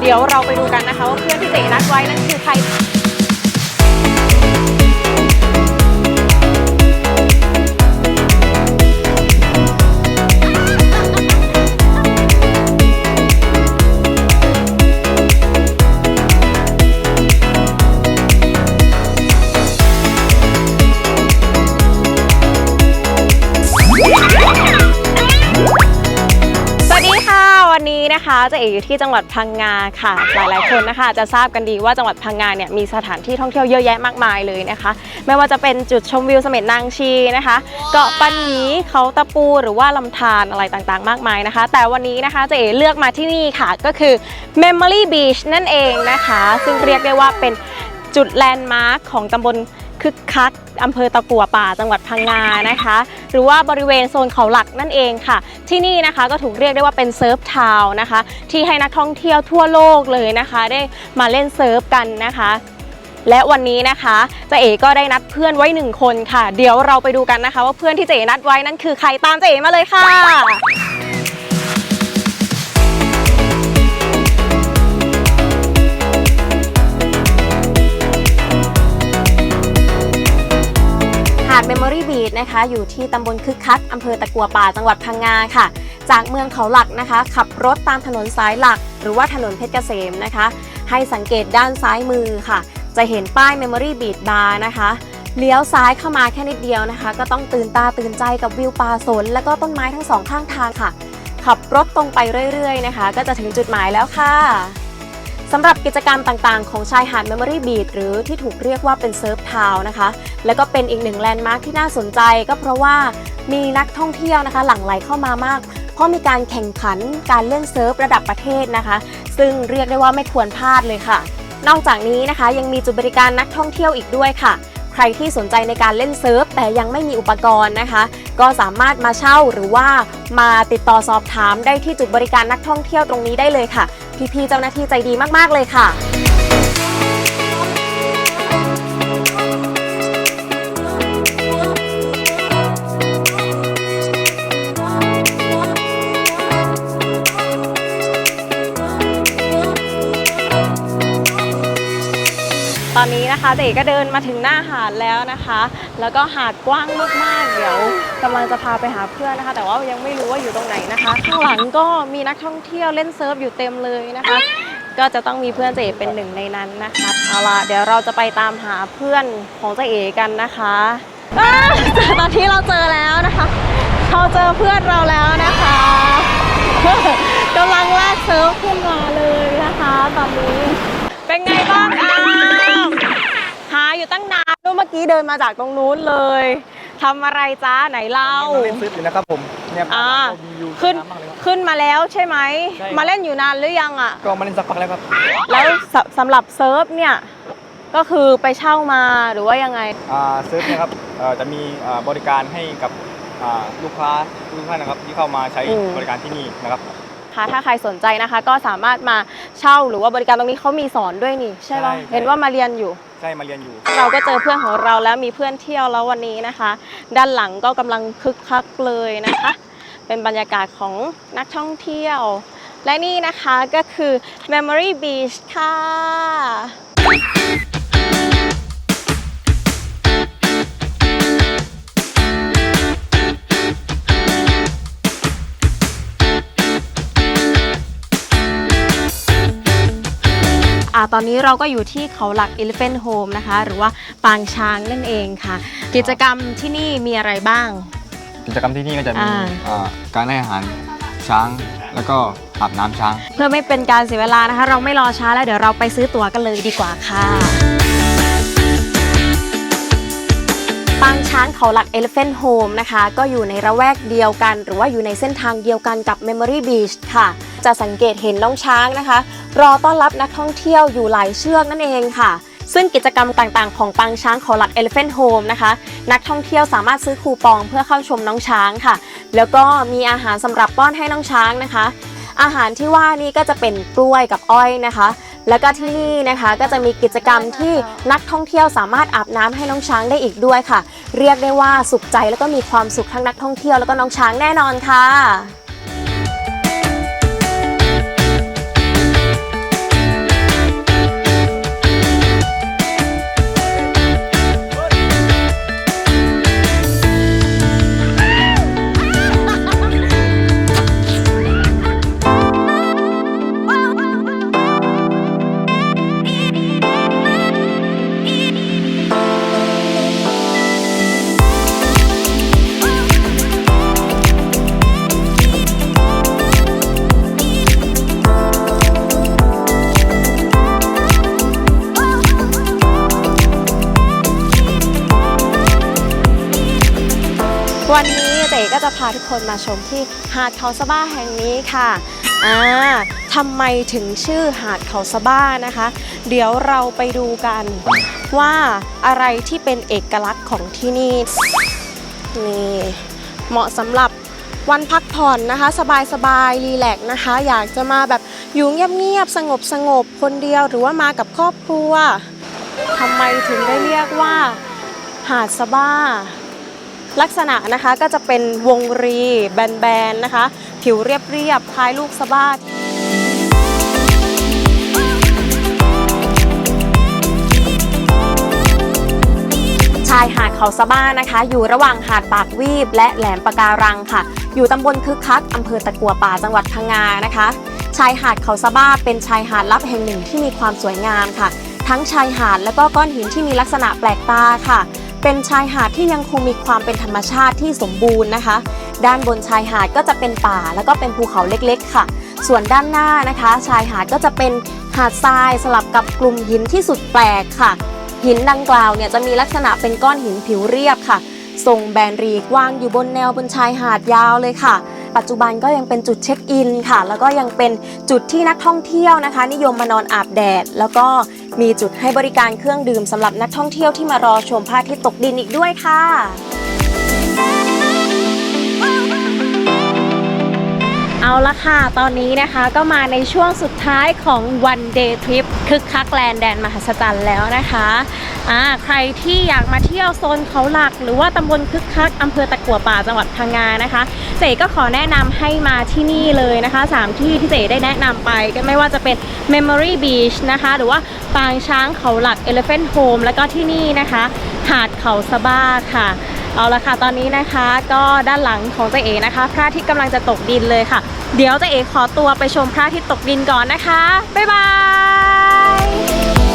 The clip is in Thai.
เดี๋ยวเราไปดูกันนะคะว่าเพื่อนที่เตะนัดไว้นั่นคือใคร เจะเอ๋อยู่ที่จังหวัดพังงาค่ะ หลายๆคนนะคะจะทราบกันดีว่าจังหวัดพังงาเนี่ยมีสถานที่ท่องเที่ยวเยอะแยะมากมายเลยนะคะ ไม่ว่าจะเป็นจุดชมวิวเสม็ดนางชีนะคะเกาะปันหยีเขาตะปูหรือว่าลำธารอะไรต่างๆ มากมายนะคะ แต่วันนี้นะคะเจะเอ๋เลือกมาที่นี่ค่ะก็คือ Memory Beach นั่นเองนะคะ ซึ่งเรียกได้ว่าเป็นจุดแลนด์มาร์คของตำบล คึกคักอำเภอตะกัวป่าจังหวัดพังงานะคะ หรือว่าบริเวณโซนเขาหลักนั่นเองค่ะ ที่นี่นะคะก็ถูกเรียกได้ว่าเป็นเซิร์ฟทาวน์นะคะ ที่ให้นักท่องเที่ยวทั่วโลกเลยนะคะ ได้มาเล่นเซิร์ฟกันนะคะและวันนี้นะคะเจ๊เอ๋ก็ได้นัดเพื่อนไว้หนึ่งคนค่ะ เดี๋ยวเราไปดูกันนะคะ ว่าเพื่อนที่เจ๊นัดไว้นั่นคือใครตามเจ๊มาเลยค่ะ Memory Beach นะคะ อยู่ที่ตำบลคึกคักอำเภอตะกัวป่าจังหวัดพังงาค่ะ จากเมืองเขาหลักนะคะ ขับรถตามถนนสายหลัก หรือว่าถนนเพชรเกษมนะคะ ให้สังเกตด้านซ้ายมือค่ะ จะเห็นป้าย Memory Beach Bar นะคะเลี้ยวซ้ายเข้ามาแค่นิดเดียวนะคะ ก็ต้องตื่นตาตื่นใจกับวิวป่าสน และก็ต้นไม้ทั้งสองข้างทางค่ะ ขับรถตรงไปเรื่อยๆนะคะ ก็จะถึงจุดหมายแล้วค่ะ สำหรับกิจกรรมต่างๆ ของชายหาด Memory Beach หรือที่ถูกเรียกว่าเป็นเซิร์ฟทาวน์นะคะ แล้วก็เป็นอีกหนึ่งแลนด์มาร์คที่น่าสนใจก็เพราะว่ามีนักท่องเที่ยวนะคะ หลั่งไหลเข้ามามาก เพราะมีการแข่งขันการเล่นเซิร์ฟระดับประเทศนะคะ ซึ่งเรียกได้ว่าไม่ควรพลาดเลยค่ะ นอกจากนี้นะคะยังมีจุดบริการนักท่องเที่ยวอีกด้วยค่ะ ใครที่สนใจในการเล่นเซิร์ฟแต่ยังไม่มีอุปกรณ์นะคะ ก็สามารถมาเช่าหรือว่ามาติดต่อสอบถามได้ที่จุดบริการนักท่องเที่ยวตรงนี้ได้เลยค่ะ พี่ๆเจ้าหน้าที่ใจดีมากๆเลยค่ะตอนนี้นะคะเจ๊ก็เดินมาถึงหน้าหาดแล้วนะคะ แล้วก็หาดกว้างมากๆเดี๋ยว ลังจะพาไปหาเพื่อนนะคะ แต่ว่ายังไม่รู้ว่าอยู่ตรงไหนนะคะข้างหลังก็มีนักท่องเที่ยวเล่นเซิร์ฟอยู่เต็มเลยนะคะ ก็จะต้องมีเพื่อนเจ๊เป็นหนึ่งในนั้นนะคะเอาล่ะเดี๋ยวเราจะไปตามหาเพื่อนของเจ๊เอกันนะคะอ้าวตอนที่เราเจอแล้วนะคะเราเจอเพื่อนเราแล้วนะคะกำลังลากเซิร์ฟขึ้นมาเลยนะคะตอนนี้เป็นไงบ้างอ้าวหาอยู่ตั้งนานนู่นเมื่อกี้เดินมาจากตรงนู้นเลย ทำอะไรจ้าไหนเล่ามาเล่นซื้ออยู่นะครับผมเนี่ยอ่า มีวิวขึ้นน้ำมากเลยครับ ขึ้นมาแล้วใช่ไหม ใช่มาเล่นอยู่นานหรือยังอะ ก็มาเล่นสักพักแล้วครับ แล้วสสำหรับเซิร์ฟเนี่ย ก็คือไปเช่ามาหรือว่ายังไง อ่าซื้อเนี่ยครับเอ่อจะมีอ่าบริการให้กับอ่าลูกค้าทุกท่านนะครับที่เข้ามาใช้อืม บริการที่นี่นะครับ คะถ้าใครสนใจนะคะ ก็สามารถมาเช่าหรือว่าบริการตรงนี้เขามีสอนด้วยนี่ ใช่ปะใช่เห็นว่ามาเรียนอยู่ใช่มาเรียนอยู่ เราก็เจอเพื่อนของเราแล้วมีเพื่อนเที่ยวแล้ววันนี้นะคะ ด้านหลังก็กำลังคึกคักเลยนะคะ เป็นบรรยากาศของนักท่องเที่ยว และนี่นะคะก็คือ Memory Beach ค่ะ ตอนนี้เราก็อยู่ที่เขาหลัก Elephant Home นะคะ หรือว่าปางช้างนั่นเองค่ะ กิจกรรมที่นี่มีอะไรบ้าง กิจกรรมที่นี่ก็จะมีอ่าอ่าการให้อาหารช้างแล้วก็อาบน้ำช้าง เพื่อไม่เป็นการเสียเวลานะคะ เราไม่รอช้าแล้วเดี๋ยวเราไปซื้อตั๋วกันเลยดีกว่าค่ะ ปางช้างเขาหลัก Elephant Home นะคะ ก็อยู่ในระแวกเดียวกัน หรือว่าอยู่ในเส้นทางเดียวกันกับ Memory Beach ค่ะ จะสังเกตเห็นน้องช้างนะคะ รอต้อนรับนักท่องเที่ยวอยู่หลายเชือกนั่นเองค่ะ ซึ่งกิจกรรมต่างๆ ของปางช้างขาหลัก Elephant Home นะคะ นักท่องเที่ยวสามารถซื้อคูปองเพื่อเข้าชมน้องช้างค่ะ แล้วก็มีอาหารสำหรับป้อนให้น้องช้างนะคะ อาหารที่ว่านี่ก็จะเป็นกล้วยกับอ้อยนะคะ แล้วก็ที่นี่นะคะก็จะมีกิจกรรมที่นักท่องเที่ยวสามารถอาบน้ำให้น้องช้างได้อีกด้วยค่ะ เรียกได้ว่าสุขใจแล้วก็มีความสุขทั้งนักท่องเที่ยวแล้วก็น้องช้างแน่นอนค่ะ วันนี้เจ๊ก็จะพาทุกคนมาชมที่หาดเขาสะบ้าแห่งนี้ค่ะอ่าทำไมถึงชื่อหาดเขาสะบ้านะคะ เดี๋ยวเราไปดูกันว่าอะไรที่เป็นเอกลักษณ์ของที่นี่นี่เหมาะสำหรับวันพักผ่อนนะคะ สบายๆรีแลกนะคะ อยากจะมาแบบอยู่เงียบๆสงบสงบๆคนเดียวหรือว่ามากับครอบครัวทำไมถึงได้เรียกว่า หาดสะบ้า ลักษณะนะคะก็จะเป็นวงรีแบนๆนะคะ ผิวเรียบๆคล้ายลูกสะบ้าชายหาดเขาสะบ้านะคะ อยู่ระหว่างหาดปากวีบและแหลมปะการังค่ะ อยู่ตำบลคึกคักอำเภอตะกัวป่าจังหวัดพังงานะคะ ชายหาดเขาสะบ้าเป็นชายหาดลับแห่งหนึ่งที่มีความสวยงามค่ะ ทั้งชายหาดและก็ก้อนหินที่มีลักษณะแปลกตาค่ะ เป็นชายหาดที่ยังคงมีความเป็นธรรมชาติที่สมบูรณ์นะคะ ด้านบนชายหาดก็จะเป็นป่าแล้วก็เป็นภูเขาเล็กๆ ค่ะ ส่วนด้านหน้านะคะ ชายหาดก็จะเป็นหาดทรายสลับกับกลุ่มหินที่สุดแปลกค่ะ หินดังกล่าวเนี่ยจะมีลักษณะเป็นก้อนหินผิวเรียบค่ะ ทรงแบนรีกวางอยู่บนแนวบนชายหาดยาวเลยค่ะ ปัจจุบันก็ยังเป็นจุดเช็คอินค่ะ แล้วก็ยังเป็นจุดที่นักท่องเที่ยวนะคะ นิยมมานอนอาบแดด แล้วก็ มีจุดให้บริการเครื่องดื่มสำหรับนักท่องเที่ยวที่มารอชมพระอาทิตย์ตกดินอีกด้วยค่ะ เอาละค่ะ ตอนนี้นะคะก็มาในช่วงสุดท้ายของ one day trip คึกคักแลนด์แดนมหัศจรรย์แล้วนะคะอ่าใครที่อยากมาเที่ยวโซนเขาหลัก หรือว่าตำบลคึกคักอำเภอตะกัวป่าจังหวัดพังงานะคะเจ๋ก็ขอแนะนำให้มาที่นี่เลยนะคะสามที่ที่เจ๋ได้แนะนำไปก็ไม่ว่าจะเป็น Memory Beach นะคะ หรือว่าปางช้างเขาหลัก Elephant Home แล้วก็ที่นี่นะคะ หาดเขาสบ้าค่ะ เอาละค่ะตอนนี้นะคะก็ด้านหลังของเจ๊เอนะคะ พระอาทิตย์กำลังจะตกดินเลยค่ะ เดี๋ยวเจ๊เอขอตัวไปชมพระอาทิตย์ตกดินก่อนนะคะ บ๊ายบาย